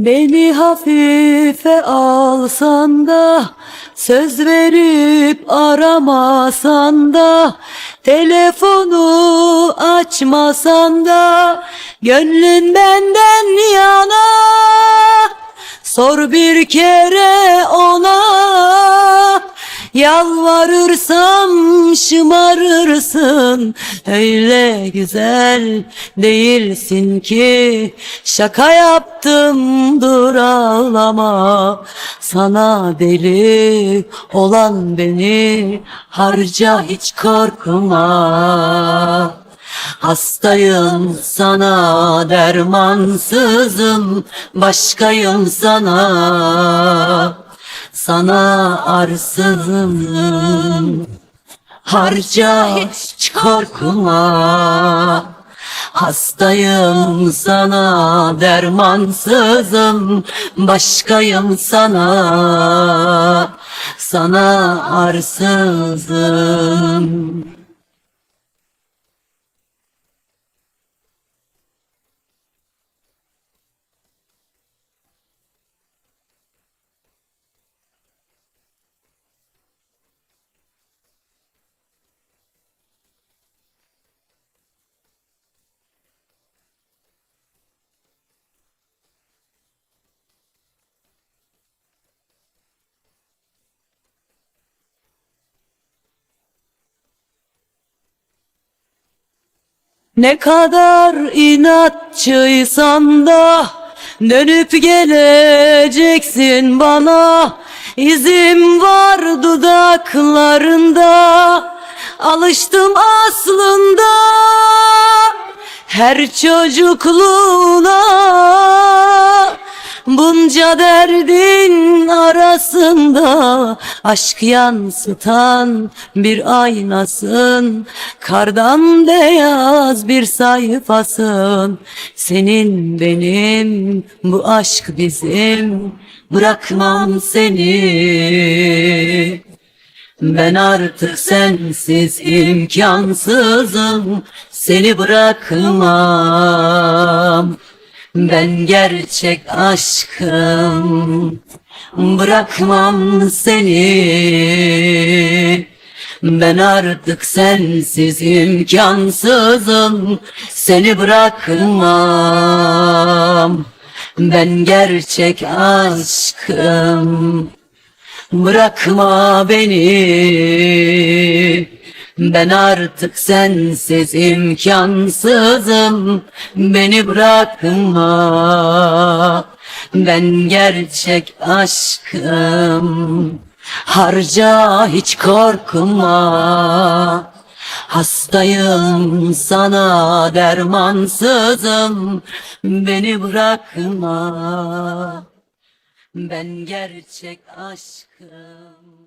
Beni hafife alsan da Söz verip aramasan da Telefonu açmasan da Gönlün benden yana. Sor bir kere ona Yalvarırsam şımarırsın. Öyle güzel değilsin ki. Şaka yaptım dur ağlama. Sana deli olan beni Harca hiç korkma. Hastayım sana dermansızım. Başkayım sana Sana arsızım. Harca hiç korkma. Hastayım sana dermansızım. Başkayım sana. Sana arsızım Ne kadar inatçıysan da Dönüp geleceksin bana. İzim var dudaklarında Alıştım aslında. Her çocukluğuna Bunca derdin arasında aşk yansıtan bir aynasın. Kardan beyaz bir sayfasın. Senin benim bu aşk bizim. Bırakmam seni. Ben artık sensiz imkansızım. Seni bırakmam Ben gerçek aşkım. Bırakmam seni. Ben artık sensiz imkansızım. Seni bırakmam. Ben gerçek aşkım. Bırakma beni Ben artık sensiz imkansızım. Beni bırakma. Ben gerçek aşkım. Harca hiç korkma. Hastayım sana dermansızım. Beni bırakma. Ben gerçek aşkım